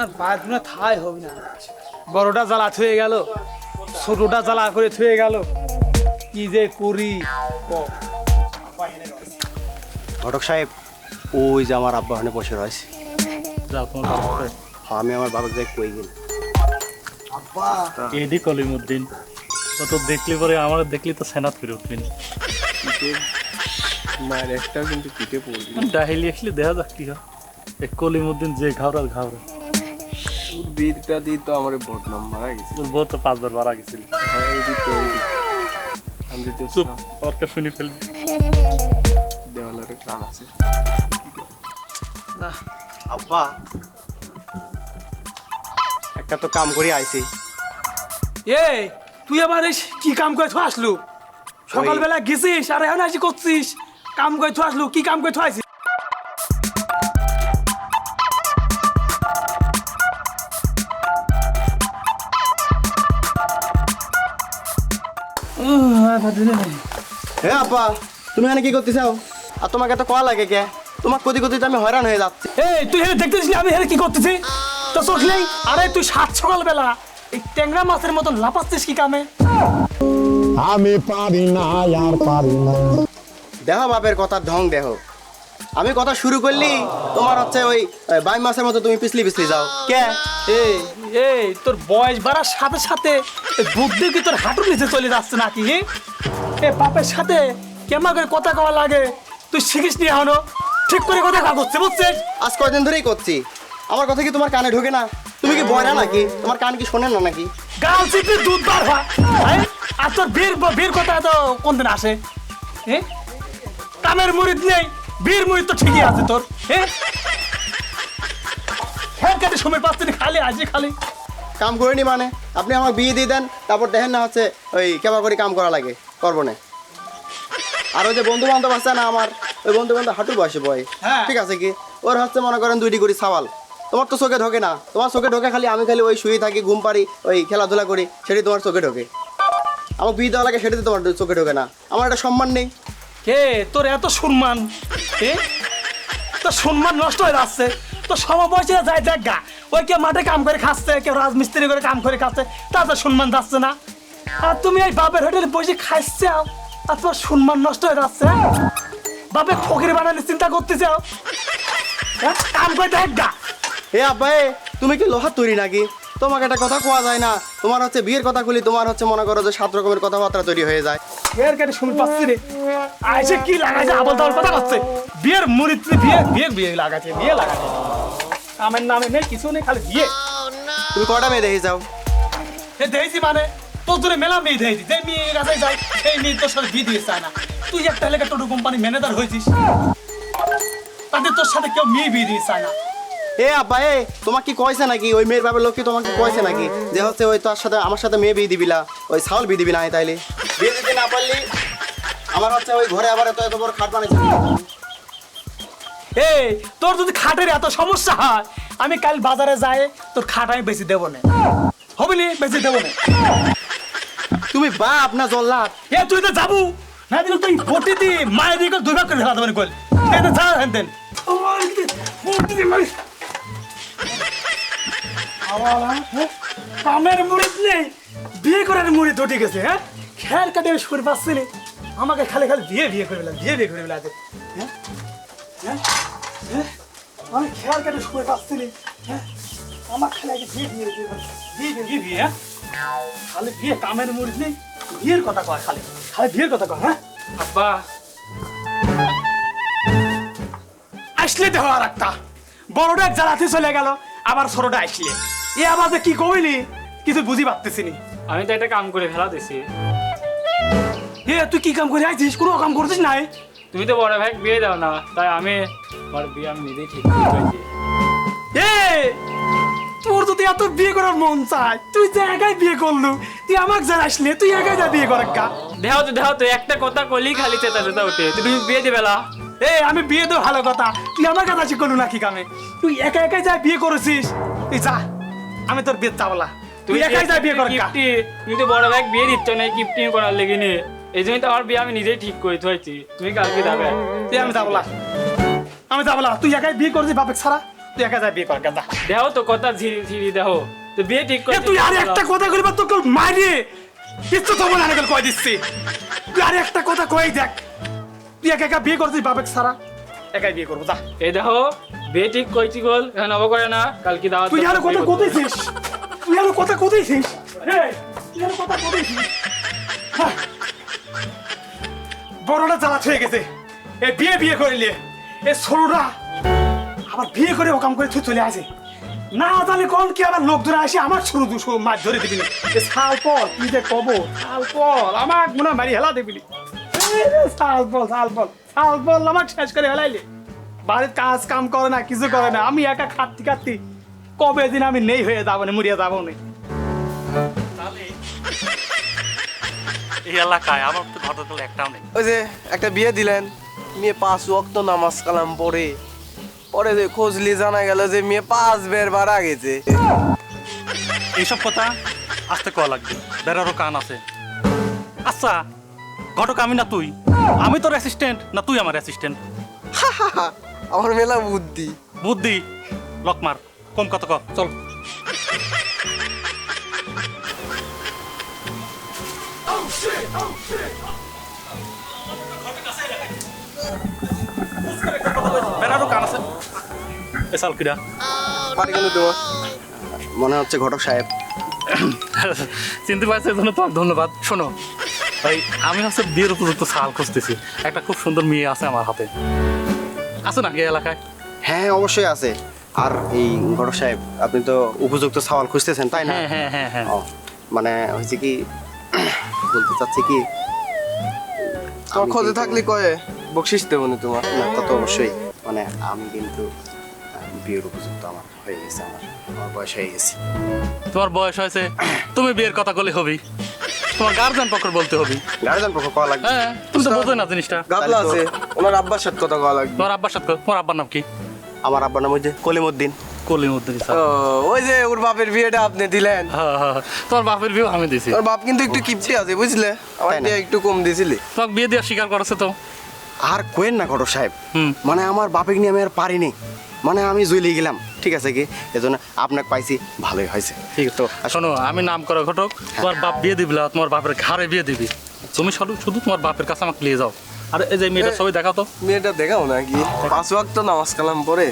আর বাদ থাই হবে না। বড়টা জ্বালা থুয়ে গেল ছোটটা জ্বালা করে থুয়ে গেল। কি যে করি? ঘটক সাহেব ওই যে আমার আব্বা ওখানে বসে রয়েছে। হ্যাঁ, আমি আমার বাবাকে যাই কই গেল। এডি কলিমুদ্দিন ও তো দেখলি পরে আমার দেখলি তো সেনাত করে উঠবেন মায়ের একটাও কিন্তু পিঠে পড়বি ডাহিলি আসলে দেখা যাক কি হয়। কলিমুদ্দিন যে ঘাওড়ার ঘাওড়া বীরটা দিয়ে তো আমার মারা গেছে। তো পাঁচবার মারা গেছিল। হ্যাঁ এই তো ওই আমি তো চুপ ওরকে শুনি ফেলবি। দেওয়ালের প্রাণ আছে। আব্বা। একটা তো কাম করে আইছি। এ তুই আবার কি কাম করে আসলু? সকালবেলা গেছিস আর এখন আসি করছিস? কাম করে আসলু কি কাম করে থু হে আপা তুমি এখানে কি করতে চাও আর তোমাকে তো কয়া লাগে কে? তোমার কদি কদি আমি হয়রান হয়ে যাচ্ছি। এই তুই হেরে দেখতেছিস না আমি হেরে কি করতেছি? তো চোখ নেই আরে তুই সাত সকালবেলা এই ট্যাংরা মাছের মতন লাপাচ্ছিস কি কামে? আমি পারি না আর পারি না। দেহ বাপের কথা ঢং দেহ। আমি কথা শুরু করলি তোমার হচ্ছে ওই বাই মাসের মতো তুমি পিছলি পিছলি যাও। কে? এই। এই তোর বয়স বাড়ার সাথে সাথে বুদ্ধি কি তোর হাঁটুর নিচে চলে যাচ্ছে নাকি এ বাপের সাথে কেমন করে কথা কওয়া লাগে? তুই শিখিস নি এখনও? ঠিক করে কথা কওয়া করছে বুঝছিস? আজ কয়দিন ধরেই করছি। আমার কথা কি তোমার কানে ঢোকে না? তুমি কি বয়রা নাকি? তোমার কান কি শোনে না নাকি? গাল চিপে দুধ বার হয়? আর তোর বীর বীর কথা তো কোন দিন আসে? হ্যাঁ কামের মুড়িদ নেই বীর মুড়িদ তো ঠিকই আছে তোর হ্যাঁ হ্যাঁ কাটে সময় পাচ্ছি খালি আজই খালি। কাম করিনি মানে? আপনি আমাকে বিয়ে দিয়ে দেন তারপর দেখেন না হচ্ছে ওই কেমন করে কাম করা লাগে করব না। আর ওই যে বন্ধু বান্ধব আছে না আমার ওই বন্ধু বান্ধব হাঁটু বয়সে বয় হ্যাঁ। ঠিক আছে কি? ওর হচ্ছে মনে করেন দুইটি করে সাওয়াল। তোমার তো চোখে ঢোকে না তোমার চোখে ঢোকে খালি আমি খালি ওই শুয়ে থাকি ঘুম পারি ওই খেলাধুলা করি সেটি তোমার চোখে ঢোকে। আমার বিয়ে দেওয়া লাগে সেটাতে তোমার চোখে ঢোকে না। আমার একটা সম্মান নেই। কে? তোর এত সম্মান। তোর সম্মান নষ্ট হয়ে যাচ্ছে। তো সমবয়সীরা যায় দেখ গা ওই কেউ মাঠে কাম করে খাচ্ছে কেউ রাজমিস্ত্রি করে কাম করে খাচ্ছে তাদের সম্মান যাচ্ছে না। আর তুমি এই বাপের হোটেলে বসে খাইছে আর তোমার সম্মান নষ্ট হয়ে যাচ্ছে হ্যাঁ? বাপের ফকির বানালে চিন্তা করতে চাও হ্যাঁ? কাম করে দেখ গা। এ, তুমি কি লোহার তৈরি নাকি? তোমাকে একটা কথা কোয়া যায় না। তোমার হচ্ছে বিয়ের কথা খুলি তোমার হচ্ছে মনে করো যে সাত রকমের কথাবার্তা তৈরি হয়ে যায়। বিয়ের কাছে শুনে পাচ্ছি রে। আইসে কি লাগাইছে? আবল তাবল কথা করছে বিয়ের মুড়ি বিয়ে বিয়ে বিয়ে লাগাচ্ছে বিয়ে লাগাচ্ছে কামের নামে নেই কিছু নেই খালি বিয়ে। তুমি কটা মেয়ে দেখে যাও? এ দেখছি মানে তোর জন্য মেলা মেয়ে দেখছি। যে মেয়ে কাছে যাই সেই মেয়ে তোর সাথে বিয়ে দিয়ে চায় না। তুই একটা এলাকা টোটো কোম্পানি ম্যানেজার হয়েছিস। তাদের তোর সাথে কেউ মেয়ে বিয়ে দিয়ে চায় না। এ আব্বা এ তোমাকে কি কয়েছে নাকি? ওই মেয়ের বাবার লোক কি তোমাকে কয়েছে নাকি? যে হচ্ছে ওই তোর সাথে আমার সাথে মেয়ে বিয়ে দিবিলা ওই ছাউল বিয়ে দিবি না তাইলে। বিয়ে দিতে না পারলি আমার হচ্ছে ওই ঘরে আবার এত এত বড় খাট বানাইছে এই তোর যদি খাটের এত সমস্যা হয় আমি কাল বাজারে যাই তোর খাট আমি বেশি দেবো না। হবে নি? বেশি দেবো না। তুমি বাপ না জল্লাদ? এ তুই তো যাব। না দিলে তুই বটি দি মায়ের দিকে দুই ভাগ করে ফেলা দেবেন কল এই তো যা হেন দেন কামের মুড়ি নেই বিয়ে করার মুড়ি দুটি গেছে হ্যাঁ খেয়াল কাটে সুর পাচ্ছে নে। আমাকে খালি খালি বিয়ে বিয়ে করে ফেলা বিয়ে বিয়ে করে ফেলা হ্যাঁ হ্যাঁ হ্যাঁ? আমি খেয়াল কাটে সুর পাচ্ছি নে। হ্যাঁ আমার খালি আগে বিয়ে বিয়ে বিয়ে। বিয়ে বিয়ে হ্যাঁ খালি বিয়ে কামের মুড়ি নেই বিয়ের কথা কয় খালি খালি বিয়ের কথা কয় হ্যাঁ আব্বা আসলে আর একটা বড়টা এক জ্বালাতে চলে গেল আবার ছোটটা আসলে এ আবার যে কি কইলি? কিছু বুঝি পারতেছি নি আমি তো একটা কাম করে ফেলা দিছি। এ তুই কি কাম করে আইছিস? কোনো কাম করছিস নাই? তুমি তো বড় ভাই বিয়ে দাও না তাই আমি আমার বিয়ে আমি নিজেই ঠিক করে এ তোর যদি এত বিয়ে করার মন চায় তুই যে একাই বিয়ে করলু তুই আমাকে জানাসলে তুই একাই যা বিয়ে করার কা দেখাও তো দেখাও তো একটা কথা কলি খালি চেতা চেতা উঠে তুমি বিয়ে দিবে না। এ আমি বিয়ে তো ভালো কথা তুই আমার কথা শিখলু নাকি কামে? তুই একা একাই যা বিয়ে করেছিস তুই যা। আমি তোর বিয়ে চাবলা তুই একাই যা বিয়ে করার কা। গিফটি তুমি তো বড় ভাই বিয়ে দিচ্ছ না গিফটিং করার লেগে নি। এই জন্যই তো আমার বিয়ে আমি নিজেই ঠিক করে থয়েছি তুমি কালকে যাবে। তুই আমি যাবলা আমি যাবলা তুই একাই বিয়ে করেছিস বাপের ছাড়া? তুই একা যা বিয়ে কর গাদা দেহ তো কথা ঝিরি ঝিরি দেহ তো বিয়ে ঠিক করে তুই আর একটা কথা কইবা তোকে মারি কিচ্ছু তো মনে আনগল কই দিচ্ছি। তুই আর একটা কথা কই দেখ। তুই একা একা বিয়ে করছিস বাবেক সারা একাই বিয়ে করব যা। এই দেহ বিয়ে ঠিক কইছি গল এখন হব করে না কালকে দাওয়াত তুই আর কথা কোথাইছিস তুই আর কথা কোথাইছিস এই, তুই আর কথা কোথাইছিস হ্যাঁ। বড়টা জ্বালা হয়ে গেছে। এ বিয়ে বিয়ে করিলে এ ছোটরা আবার বিয়ে করে ও কাম করে তুই চলে আসে। না জানি কোন কি আবার লোক ধরে আসে আমার শুরু দুশো মাছ ধরে দিবি না। এ শাল পল তুই যে কব শাল পল আমার মনে হয় মারি হেলা দিবি শাল পল শাল পল শাল পল আমার শেষ করে হেলাইলে। বাড়ির কাজ কাম করে না কিছু করে না। আমি একা খাটতি খাটতি কবে দিন আমি নেই হয়ে যাব না মরিয়া যাব না। এই এলাকায় আমার তো ঘটনা একটাও নেই। ওই যে একটা বিয়ে দিলেন মেয়ে পাঁচ ওয়াক্ত নামাজ কালাম পড়ে। পরে যে খোঁজলি জানা গেল যে মেয়ে পাঁচ বের মারা গেছে এইসব কথা আসতে কয়া লাগবে? বেড়ারও কান আছে। আচ্ছা ঘটক আমি না তুই? আমি তোর অ্যাসিস্ট্যান্ট না তুই আমার অ্যাসিস্ট্যান্ট আমার মেলা বুদ্ধি। বুদ্ধি? লকমার কম কত ক চল। বেড়ারও কান আছে। পারি তোমার মনে হচ্ছে ঘটক সাহেব। চিনতে পারছি জন্য তোমার ধন্যবাদ। শোনো ভাই আমি হচ্ছে বিয়ের উপযুক্ত সাল খুঁজতেছি। একটা খুব সুন্দর মেয়ে আছে আমার হাতে। আছে নাকি এলাকায়? হ্যাঁ অবশ্যই আছে। আর এই ঘটক সাহেব আপনি তো উপযুক্ত সওয়াল খুঁজতেছেন তাই না? হ্যাঁ হ্যাঁ হ্যাঁ হ্যাঁ। ও, মানে হয়েছে কি বলতে চাচ্ছি কি তোমার আমি খোঁজে কিন্তু- থাকলে কয়ে বকশিস দেবো না তোমার? না তা তো অবশ্যই। মানে আমি কিন্তু আহ, বিয়ের উপযুক্ত আমার হয়ে গেছে আমার আমার বয়স হয়ে গেছে। তোমার বয়স হয়েছে তুমি বিয়ের কথা বলে হবি। তোমার গার্জেন পক্ষ বলতে হবি। গার্জেন পক্ষ কল লাগবে। হ্যাঁ তুমি তো বোঝো না জিনিসটা। গাবলা তাহলে তো- আছে। ওনার আব্বার সাথে কথা কওয়া লাগবে। তোমার আব্বার সাথে তোমার আব্বার নাম কি? আমার আব্বার নাম হচ্ছে কলিমুদ্দিন কলিম উদ্দিন ও, ওই যে ওর বাপের বিয়েটা আপনি দিলেন। হ্যাঁ হ্যাঁ তোমার বাপের বিয়ে আমি দিছি। ওর বাপ কিন্তু একটু কিপচি আছে বুঝলে? আমার দিয়ে একটু কম দিছিলি। তোমাকে বিয়ে দেওয়ার স্বীকার করেছে তো? আর কোয়েন না ঘটক সাহেব। হুম। মানে আমার বাপেক নিয়ে আমি আর পারিনি। মানে আমি জুইলে গেলাম। ঠিক আছে কি? এজন্য আপনাকে পাইছি ভালোই হয়েছে। ঠিক তো। শোনো আমি নাম করা ঘটক। তোমার বাপ বিয়ে দিবি না, তোমার বাপের ঘাড়ে বিয়ে দিবি। তুমি শুধু শুধু তোমার বাপের কাছে আমাকে নিয়ে যাও। আর এই যে মেয়েটা ছবি দেখাও তো। মেয়েটা দেখাও নাকি? পাঁচ ওয়াক্ত নামাজ কালাম পরে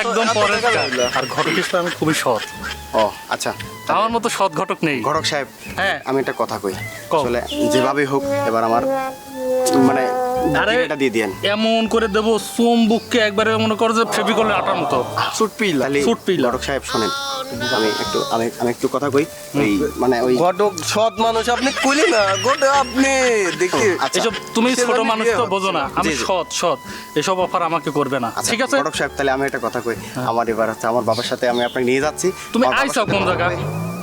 একদম পরে। আর ঘটক হিসেবে আমি খুবই সৎ। ও আচ্ছা। আমার মতো সৎ ঘটক নেই। ঘটক সাহেব হ্যাঁ। আমি একটা কথা কই। আসলে যেভাবে হোক এবার আমার মানে আরে এটা দিয়ে দিয়েন এমন করে দেবো চুম্বুককে একবারে মনে করো যে ফেবিকলের আটার মতো। সুট পিল তাহলে ঘটক সাহেব শোনেন আমি একটু আমি আমি একটু কথা কই ওই মানে ওই ঘটক সৎ মানুষ আপনি কইলি না গোটা আপনি দেখি। আচ্ছা। এসব তুমি ছোট মানুষ তো বোঝো না আমি। সৎ সৎ এসব অফার আমাকে করবে না আচ্ছা, ঠিক আছে? ঘটক সাহেব তাহলে আমি একটা কথা কই আমার এবার হচ্ছে আমার বাবার সাথে আমি আপনাকে নিয়ে যাচ্ছি। তুমি আইছো কোন জায়গায়?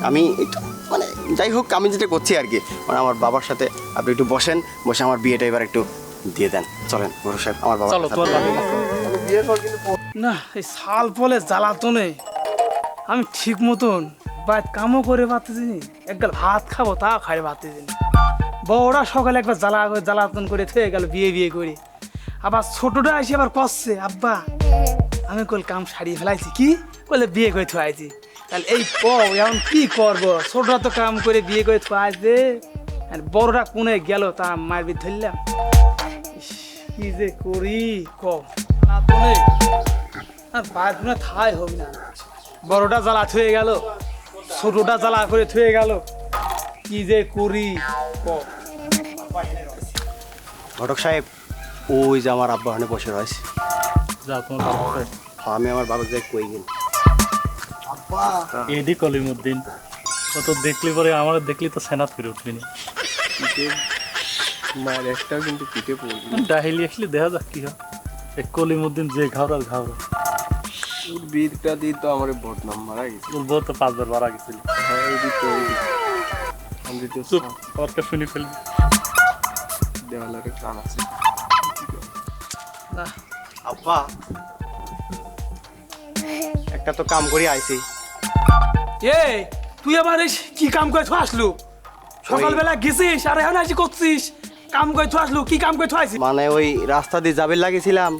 আমি একটু মানে যাই হোক আমি যেটা করছি আর কি মানে আমার বাবার সাথে আপনি একটু বসেন বসে আমার বিয়েটা এবার একটু দিয়ে দেন। চলেন ঘটক সাহেব আমার বাবা চলো তোমার বাবা। বিয়ে কর কিন্তু না এই শাল পলে জ্বালাতনে। আমি ঠিক মতন বাইত কামও করে পারতেছি নি। একগাল ভাত খাব তা খাই পারতেছি নি। বড়রা সকালে একবার জ্বালা জ্বালাতন করে থয়ে গেল বিয়ে বিয়ে করে। আবার ছোটটা এসে আবার কষছে আব্বা আমি কল কাম সারিয়ে ফেলাইছি। কি? বলে বিয়ে করে থুয়াইছি। তাহলে এই ক এখন কি করব? ছোটরা তো কাম করে বিয়ে করে থুয়াইছে। আর বড়রা কোনে গেল তা মারবি ধরলাম। কি যে করি? ক। না তো আর বাদ না থাই হবে না। বড়টা জ্বালা থুয়ে গেল ছোটটা জ্বালা করে থুয়ে গেল। কি যে করি? ক। ঘটক সাহেব ওই যে আমার আব্বা ওখানে বসে রয়েছে। যা তোমার বাবা আমি আমার বাবাকে যাই কই গেল। এডি কলিমুদ্দিন। তো দেখলি পরে আমার দেখলি তো সেনাত ফিরে উঠবি না পিঠে মায়ের একটাও কিন্তু পিঠে পড়বি। ডাহিলি আসলে দেখা যাক কি হয়। এই কলিমুদ্দিন যে ঘাওড়ার ঘাওড়া। ওর বিয়েটা দিয়ে তো আমার ভোট নাম মারা গেছে। ওর বউ তো পাঁচবার মারা গেছিল। হ্যাঁ এই দিতে আমি দিতে চুপ শুনি ফেলবি। দেওয়ালের কান আছে। না। আব্বা। একটা তো কাম করি আইছি। এ তুই আবার কি কাম করে থু আসলু? সকালবেলা গেছিস আর এখন আসি করছিস? কাম করে থু আসলু কি কাম করে থু আসিস মানে ওই রাস্তা দিয়ে যাবে লাগিয়েছিলাম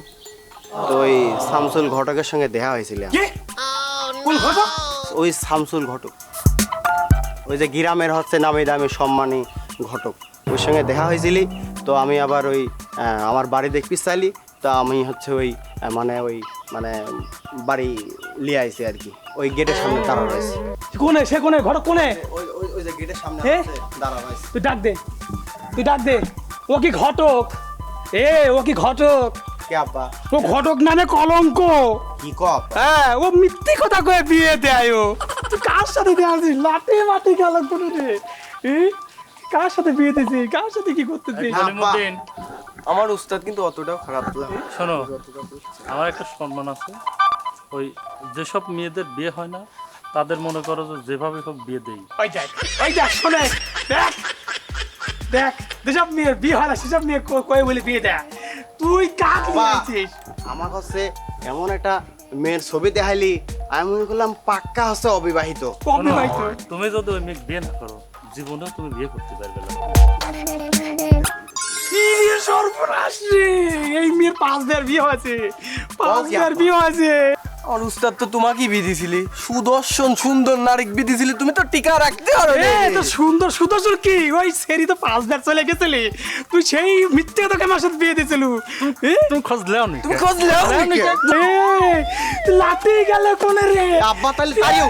তো ওই শামসুল ঘটকের সঙ্গে দেখা হয়েছিল। কে? কোন ঘটক? ওই শামসুল ঘটক। ওই যে গ্রামের হচ্ছে নামি দামি সম্মানী ঘটক। ওর সঙ্গে দেখা হয়েছিল তো আমি আবার ওই আমার বাড়ি দেখবি চাইলি তো আমি হচ্ছে ওই মানে ওই মানে বাড়ি লিয়ে আইছি আর কি। ওই গেটের সামনে দাঁড়া রয়েছে। কোনে? সে কোনে? ঘটক কোনে? ওই ওই যে গেটের সামনে দাঁড়া রয়েছে। তুই ডাক দে। তুই ডাক দে। ও কি ঘটক? এ ও কি ঘটক? কে আব্বা? ও ঘটক নামে কলঙ্ক। কি কপ হ্যাঁ ও মিথ্যি কথা কয়ে বিয়ে দেয় ও। তুই কার সাথে দেওয়া আছিস লাটে মাটি গেল কোনো রে। এ? কার সাথে বিয়ে দিছিস? কার সাথে কি করতেছিস? না। কলিমুদ্দিন আমার উস্তাদ কিন্তু অতটাও খারাপ না। শোনো আমার একটা সম্মান আছে। ওই যেসব মেয়েদের বিয়ে হয় না তাদের মনে করো যে যেভাবে হোক বিয়ে দেই। ওই দেখ ওই দেখ শোনে দেখ। দেখ যেসব মেয়ের বিয়ে হয় না সেসব মেয়ে ক- কয়ে বলে বিয়ে দেয়? তুই কাক বাহ। নিয়েছিস আমার হচ্ছে এমন একটা মেয়ের ছবি দেখাইলি আমি মনে করলাম পাক্কা হচ্ছে অবিবাহিত। হয়তো তুমি যদি ওই মেয়ে বিয়ে না করো জীবনেও তুমি বিয়ে করতে পারবে না। কি সর্বনাশ রে! এই মেয়ের পাঁচ দেড় বিয়ে হয়েছে। পাঁচ দেড় বিয়ে হয়েছে। আমার উস্তাদ তো তোমাকেই বিধিছিলি সুদর্শন সুন্দর নারী বিধিছিলি তুমি তো টিকা রাখতে পারো এ তো সুন্দর সুদর্শন কি? ওই সেরি তো পাঁচ দেড় চলে গেছিলি। তুই সেই মিথ্যে তোকে আমার সাথে বিয়ে দিয়েছিল। এ? তুমি খোঁজ লেও নি। তুমি খোঁজ লেও নি। লাঠি গেলে কোনে রে? আব্বা তাহলে তাইও।